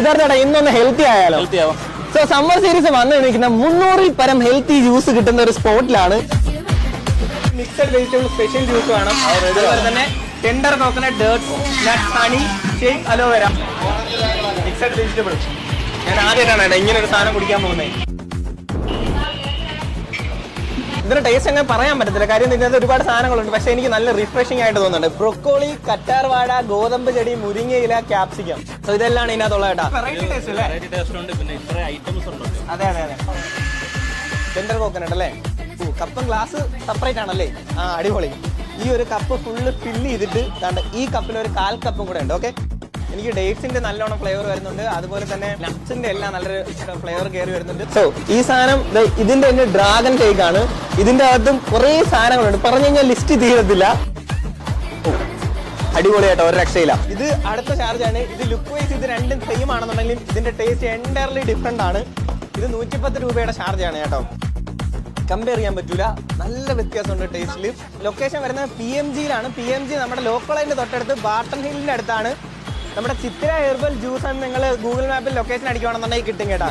സിദ്ധാർത്ഥ ഇന്നൊന്ന് ഹെൽത്തി ആയാലോ? ഹെൽത്തി ആവാം. സോ സമ്മർ സീരീസ് വന്നു നിൽക്കുന്ന മുന്നൂറിൽ പരം ഹെൽത്തി ജ്യൂസ് കിട്ടുന്ന ഒരു സ്പോട്ടിലാണ്. മിക്സഡ് വെജിറ്റബിൾ സ്പെഷ്യൽ ജ്യൂസ് വേണം. അതുപോലെ തന്നെ tender coconut dates nut honey shake aloe vera mixed vegetable ഞാൻ ആദ്യമായിട്ടാണ് ഇങ്ങനെ ഒരു സാധനം കുടിക്കാൻ പോകുന്നത്. ഇതിന്റെ ടേസ്റ്റ് അങ്ങനെ പറയാൻ പറ്റത്തില്ല. കാര്യം ഇതിനകത്ത് ഒരുപാട് സാധനങ്ങളുണ്ട്. പക്ഷെ എനിക്ക് നല്ല റിഫ്രഷിംഗ് ആയിട്ട് തോന്നുന്നുണ്ട്. ബ്രൊക്കോളി കറ്റാർവാഴ ഗോതമ്പ് ചെടി മുരിങ്ങയില ക്യാപ്സിക്കം സോ ഇതെല്ലാം ഇതിനകത്തുള്ള കേട്ടോ. വെറൈറ്റി ടേസ്റ്റ് അല്ലേ? വെറൈറ്റി ടേസ്റ്റ് ഉണ്ട്. പിന്നെ ഇത്ര ഐറ്റംസ് ഉണ്ട്. അതെ അതെ അതെ. ടെൻഡർ കോക്കനട്ട് അല്ലേ? ഓ കപ്പും ഗ്ലാസ് സെപ്പറേറ്റ് ആണല്ലേ? ആ അടിപൊളി. ഈ ഒരു കപ്പ് ഫുള്ള് ഫില്ല് ചെയ്തിട്ട് ഈ കപ്പിൽ ഒരു കാൽ കപ്പും കൂടെ ഉണ്ട് ഓക്കെ എനിക്ക് ഡേറ്റ്സിന്റെ നല്ലോണം ഫ്ലേവർ വരുന്നുണ്ട്. അതുപോലെ തന്നെ നട്ട്സിന്റെ എല്ലാം നല്ലൊരു ഫ്ലേവർ കയറി വരുന്നുണ്ട്. സോ ഈ സാധനം ഇതിന്റെ തന്നെ ഡ്രാഗൺ കേക്ക് ആണ്. ഇതിന്റെ അകത്തും കുറേ സാധനങ്ങളുണ്ട്. പറഞ്ഞു കഴിഞ്ഞാൽ ലിസ്റ്റ് തീരത്തില്ല. അടിപൊളി അടിപൊളിയായിട്ട്? ഒരു രക്ഷയില്ല. ഇത് അടുത്ത ചാർജ് ആണ്. ഇത് ലുക്ക് വൈസ് ഇത് രണ്ടും സെയിം ആണെന്നുണ്ടെങ്കിലും ഇതിന്റെ ടേസ്റ്റ് എന്റയർലി ഡിഫറെന്റ് ആണ്. ഇത് നൂറ്റിപ്പത്ത് രൂപയുടെ ചാർജ് ആണ് കേട്ടോ. കമ്പയർ ചെയ്യാൻ പറ്റൂല. നല്ല വ്യത്യാസമുണ്ട് ടേസ്റ്റിൽ ലൊക്കേഷൻ വരുന്നത് പി എം ജിയിലാണ് പി എം ജി നമ്മുടെ ലോക്കൽ തൊട്ടടുത്ത് ബാട്ടൺ ഹില്ലിന്റെ അടുത്താണ്. നമ്മുടെ ചിത്ര ഹെർബൽ ജ്യൂസ് എന്ന് നിങ്ങൾ ഗൂഗിൾ മാപ്പിൽ ലൊക്കേഷൻ അടിക്കുകയാണെന്നുണ്ടെങ്കിൽ കിട്ടും കേട്ടോ.